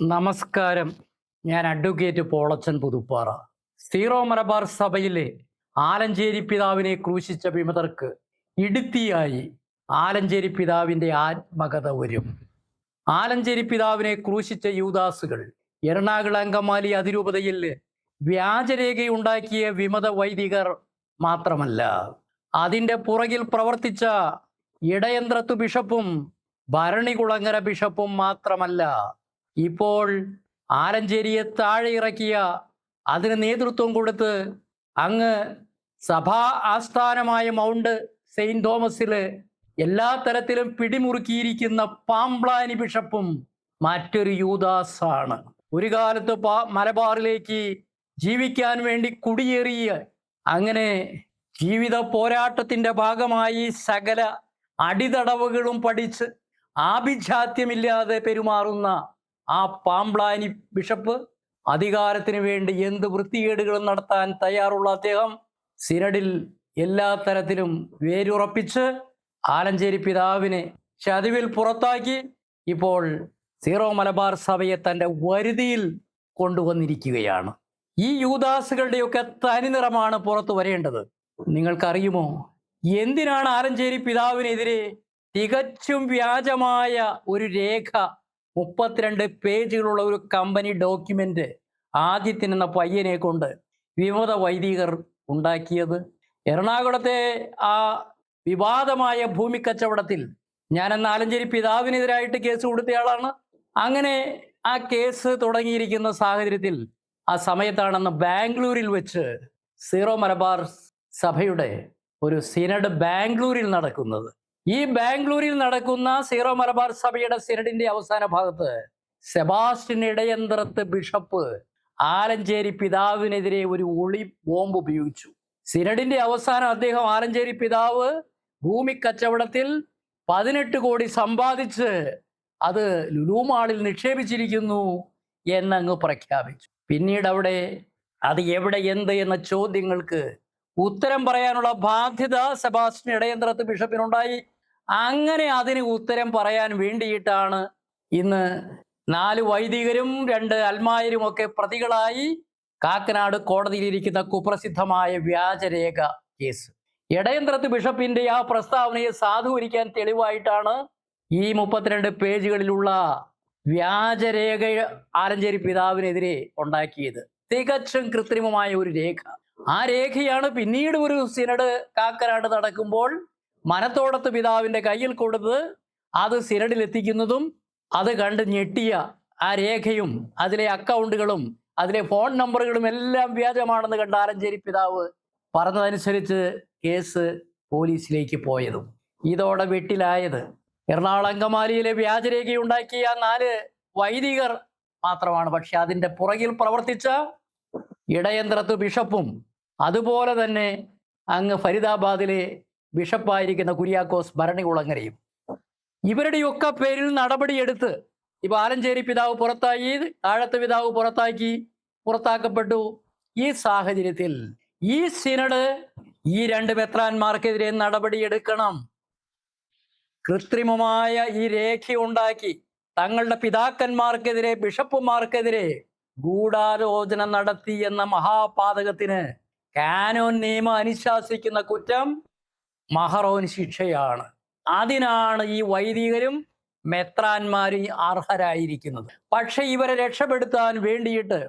നമസ്കാരം. ഞാൻ advocate Polachan Puthuppara. Syro Malabar സഭയിലെ ആലഞ്ചേരി പിതാവിനെ ക്രൂശിച്ച വിമതർക്ക് ഇടുത്തിയായി ആലഞ്ചേരി പിതാവിന്റെ ആത്മകഥ വരും. ആലഞ്ചേരി പിതാവിനെ ക്രൂശിച്ച യൂദാസുകൾ എറണാകുളം അങ്കമാലി അതിരൂപതയിൽ വ്യാജരേഖയുണ്ടാക്കിയ വിമത വൈദികർ മാത്രമല്ല അതിന്റെ പുറകിൽ പ്രവർത്തിച്ച ഇടയന്ത്രത്തു ബിഷപ്പും ഭരണികുളങ്ങര ബിഷപ്പും മാത്രമല്ല ഇപ്പോൾ ആലഞ്ചേരിയെ താഴെ ഇറക്കിയ അതിന് നേതൃത്വം കൊടുത്ത് അങ്ങ് സഭാ ആസ്ഥാനമായ മൗണ്ട് സെയിന്റ് തോമസിൽ എല്ലാ തരത്തിലും പിടിമുറുക്കിയിരിക്കുന്ന പാംപ്ലാനി ബിഷപ്പും മറ്റൊരു യൂദാസാണ്. ഒരു കാലത്ത് പാ മലബാറിലേക്ക് ജീവിക്കാൻ വേണ്ടി കുടിയേറിയ അങ്ങനെ ജീവിത പോരാട്ടത്തിന്റെ ഭാഗമായി സകല അടിതടവുകളും പഠിച്ച് ആഭിജാത്യമില്ലാതെ പെരുമാറുന്ന ആ പാമ്പ്ലാനി ബിഷപ്പ് അധികാരത്തിന് വേണ്ടി എന്ത് വൃത്തികേടുകളും നടത്താൻ തയ്യാറുള്ള അദ്ദേഹം സിനഡിൽ എല്ലാ തരത്തിലും വേരുറപ്പിച്ച് ആലഞ്ചേരി പിതാവിനെ ചതിവിൽ പുറത്താക്കി ഇപ്പോൾ സീറോ മലബാർ സഭയെ തന്റെ വരുതിയിൽ കൊണ്ടുവന്നിരിക്കുകയാണ്. ഈ യൂദാസുകളുടെയൊക്കെ തനിനിറമാണ് പുറത്തു വരേണ്ടത്. നിങ്ങൾക്കറിയുമോ? എന്തിനാണ് ആലഞ്ചേരി പിതാവിനെതിരെ തികച്ചും വ്യാജമായ ഒരു രേഖ മുപ്പത്തിരണ്ട് പേജുകളുള്ള ഒരു കമ്പനി ഡോക്യുമെന്റ് ആദ്യത്തിന് എന്ന പയ്യനെ കൊണ്ട് വിമത വൈദികർ ഉണ്ടാക്കിയത്. എറണാകുളത്തെ ആ വിവാദമായ ഭൂമി കച്ചവടത്തിൽ ഞാൻ ആലഞ്ചേരി പിതാവിനെതിരായിട്ട് കേസ് കൊടുത്തയാളാണ്. അങ്ങനെ ആ കേസ് തുടങ്ങിയിരിക്കുന്ന സാഹചര്യത്തിൽ ആ സമയത്താണെന്ന് ബാംഗ്ലൂരിൽ വെച്ച് സീറോ മലബാർ സഭയുടെ ഒരു സിനഡ് ബാംഗ്ലൂരിൽ നടക്കുന്നത്. ഈ ബാംഗ്ലൂരിൽ നടക്കുന്ന സീറോ മലബാർ സഭയുടെ സിനഡിന്റെ അവസാന ഭാഗത്ത് സെബാസ്റ്റ്യൻ ഇടയന്ത്രത്ത് ബിഷപ്പ് ആലഞ്ചേരി പിതാവിനെതിരെ ഒരു ഒളി ബോംബ് ഉപയോഗിച്ചു. സിനഡിന്റെ അവസാനം അദ്ദേഹം ആലഞ്ചേരി പിതാവ് ഭൂമി കച്ചവടത്തിൽ പതിനെട്ട് കോടി സമ്പാദിച്ച് അത് ലുലുമാളിൽ നിക്ഷേപിച്ചിരിക്കുന്നു എന്നങ്ങ് പ്രഖ്യാപിച്ചു. പിന്നീട് അവിടെ അത് എവിടെ എന്ത് എന്ന ചോദ്യങ്ങൾക്ക് ഉത്തരം പറയാനുള്ള ബാധ്യത സെബാസ്റ്റിൻ ഇടയന്ത്രത്ത് ബിഷപ്പിനുണ്ടായി. അങ്ങനെ അതിന് ഉത്തരം പറയാൻ വേണ്ടിയിട്ടാണ് ഇന്ന് നാല് വൈദികരും രണ്ട് അൽമായരും ഒക്കെ പ്രതികളായി കാക്കനാട് കോടതിയിലിരിക്കുന്ന കുപ്രസിദ്ധമായ വ്യാജരേഖ കേസ്. എടയന്ത്രത്ത് ബിഷപ്പിന്റെ ആ പ്രസ്താവനയെ സാധൂകരിക്കാൻ തെളിവായിട്ടാണ് ഈ മുപ്പത്തിരണ്ട് പേജുകളിലുള്ള വ്യാജരേഖ ആലഞ്ചേരി പിതാവിനെതിരെ ഉണ്ടാക്കിയത്. തികച്ചും കൃത്രിമമായ ഒരു രേഖ. ആ രേഖയാണ് പിന്നീട് ഒരു സിനഡ് കാക്കനാട് നടക്കുമ്പോൾ മനത്തോടത്ത് പിതാവിന്റെ കയ്യിൽ കൊടുത്ത് അത് സിരടിലെത്തിക്കുന്നതും അത് കണ്ട് ഞെട്ടിയ ആ രേഖയും അതിലെ അക്കൗണ്ടുകളും അതിലെ ഫോൺ നമ്പറുകളും എല്ലാം വ്യാജമാണെന്ന് കണ്ട ആലഞ്ചേരി പിതാവ് പറഞ്ഞതനുസരിച്ച് കേസ് പോലീസിലേക്ക് പോയതും. ഇതോടെ വെട്ടിലായത്. എറണാകുളം അങ്കമാലിയിലെ വ്യാജരേഖയുണ്ടാക്കിയ നാല് വൈദികർ മാത്രമാണ്. പക്ഷെ അതിന്റെ പുറകിൽ പ്രവർത്തിച്ച ഇടയന്ത്രത്ത് ബിഷപ്പും അതുപോലെ തന്നെ അങ്ങ് ഫരീദാബാദിലെ ബിഷപ്പായിരിക്കുന്ന കുര്യാക്കോസ് ഭരണികുളങ്ങരയും. ഇവരുടെയൊക്കെ പേരിൽ നടപടിയെടുത്ത് ഇപ്പൊ ആലഞ്ചേരി പിതാവ് പുറത്തായി താഴത്തെ പിതാവ് പുറത്താക്കി പുറത്താക്കപ്പെട്ടു. ഈ സാഹചര്യത്തിൽ ഈ സിനഡ് ഈ രണ്ട് മെത്രാന്മാർക്കെതിരെ നടപടിയെടുക്കണം. കൃത്രിമമായ ഈ രേഖ ഉണ്ടാക്കി തങ്ങളുടെ പിതാക്കന്മാർക്കെതിരെ ബിഷപ്പുമാർക്കെതിരെ ഗൂഢാലോചന നടത്തി എന്ന മഹാപാതകത്തിന് കാനോൻ നിയമം അനുശാസിക്കുന്ന കുറ്റം മഹറോൻ ശിക്ഷയാണ്. അതിനാണ് ഈ വൈദികരും മെത്രാന്മാരും അർഹരായിരിക്കുന്നത്. പക്ഷെ ഇവരെ രക്ഷപ്പെടുത്താൻ വേണ്ടിയിട്ട്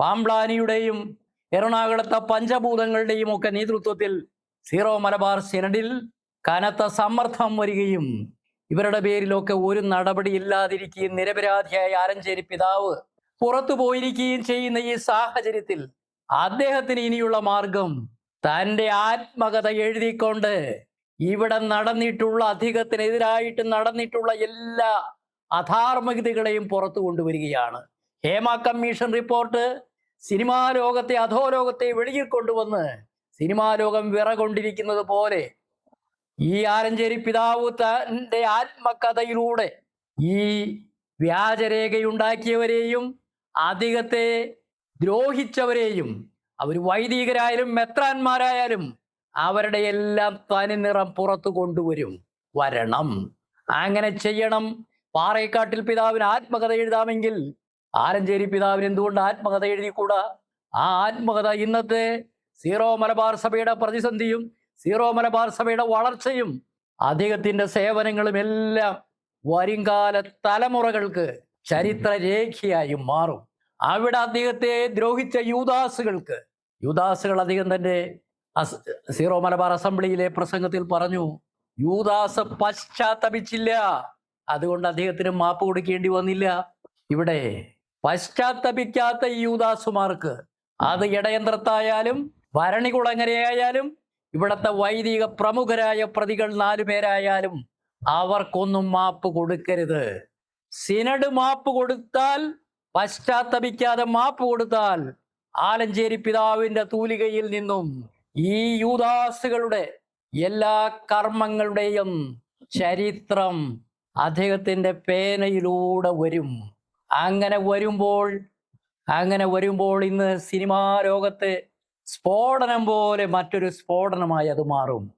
പാംപ്ലാനിയുടെയും എറണാകുളത്തെ പഞ്ചഭൂതങ്ങളുടെയും ഒക്കെ നേതൃത്വത്തിൽ സീറോ മലബാർ സിനഡിൽ കനത്ത സമ്മർദ്ദം വരികയും ഇവരുടെ പേരിലൊക്കെ ഒരു നടപടി ഇല്ലാതിരിക്കുകയും നിരപരാധിയായ ആരഞ്ചേരി പിതാവ് പുറത്തു പോയിരിക്കുകയും ചെയ്യുന്ന ഈ സാഹചര്യത്തിൽ അദ്ദേഹത്തിന് ഇനിയുള്ള മാർഗം തന്റെ ആത്മകഥ എഴുതിക്കൊണ്ട് ഇവിടെ നടന്നിട്ടുള്ള അധികത്തിനെതിരായിട്ട് നടന്നിട്ടുള്ള എല്ലാ അധാർമികതകളെയും പുറത്തു കൊണ്ടുവരികയാണ്. ഹേമ കമ്മീഷൻ റിപ്പോർട്ട് സിനിമാ ലോകത്തെ അധോലോകത്തെ വെളിയിൽ കൊണ്ടുവന്ന് സിനിമാ ലോകം വിറകൊണ്ടിരിക്കുന്നത് പോലെ ഈ ആരഞ്ചേരി പിതാവ് തന്റെ ആത്മകഥയിലൂടെ ഈ വ്യാജരേഖയുണ്ടാക്കിയവരെയും അധികത്തെ ദ്രോഹിച്ചവരെയും അവർ വൈദികരായാലും മെത്രാന്മാരായാലും അവരുടെ എല്ലാം തനി നിറം പുറത്തു കൊണ്ടുവരും. വരണം. അങ്ങനെ ചെയ്യണം. പാറേക്കാട്ടിൽ പിതാവിന് ആത്മകഥ എഴുതാമെങ്കിൽ ആലഞ്ചേരി പിതാവിന് എന്തുകൊണ്ട് ആത്മകഥ എഴുതിക്കൂടാ? ആ ആത്മകഥ ഇന്നത്തെ സീറോ മലബാർ സഭയുടെ പ്രതിസന്ധിയും സീറോ മലബാർ സഭയുടെ വളർച്ചയും അദ്ദേഹത്തിന്റെ സേവനങ്ങളും എല്ലാം വരുംകാല തലമുറകൾക്ക് ചരിത്രരേഖയായി മാറും. അവിടെ അദ്ദേഹത്തെ ദ്രോഹിച്ച യൂദാസുകൾക്ക് യൂദാസുകൾ അദ്ദേഹം തന്നെ സീറോ മലബാർ അസംബ്ലിയിലെ പ്രസംഗത്തിൽ പറഞ്ഞു യൂദാസ് പശ്ചാത്തപിച്ചില്ല. അതുകൊണ്ട് അദ്ദേഹത്തിന് മാപ്പ് കൊടുക്കേണ്ടി വന്നില്ല. ഇവിടെ പശ്ചാത്തപിക്കാത്ത യൂദാസുമാർക്ക് അത് ഇടയന്ത്രത്തായാലും ഭരണികുളങ്ങരയായാലും ഇവിടത്തെ വൈദിക പ്രമുഖരായ പ്രതികൾ നാലു പേരായാലും അവർക്കൊന്നും മാപ്പ് കൊടുക്കരുത്. സിനഡ് മാപ്പ് കൊടുത്താൽ പശ്ചാത്തപിക്കാതെ മാപ്പ് കൊടുത്താൽ ആലഞ്ചേരി പിതാവിന്റെ തൂലികയിൽ നിന്നും ഈ യൂദാസുകളുടെ എല്ലാ കർമ്മങ്ങളുടെയും ചരിത്രം അദ്ദേഹത്തിന്റെ പേനയിലൂടെ വരും. അങ്ങനെ വരുമ്പോൾ അങ്ങനെ വരുമ്പോൾ ഇന്ന് സിനിമാ ലോകത്തെ സ്ഫോടനം പോലെ മറ്റൊരു സ്ഫോടനമായി അത് മാറും.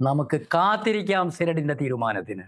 നമുക്ക് കാത്തിരിക്കാം സിനഡിന്റെ തീരുമാനത്തിന്.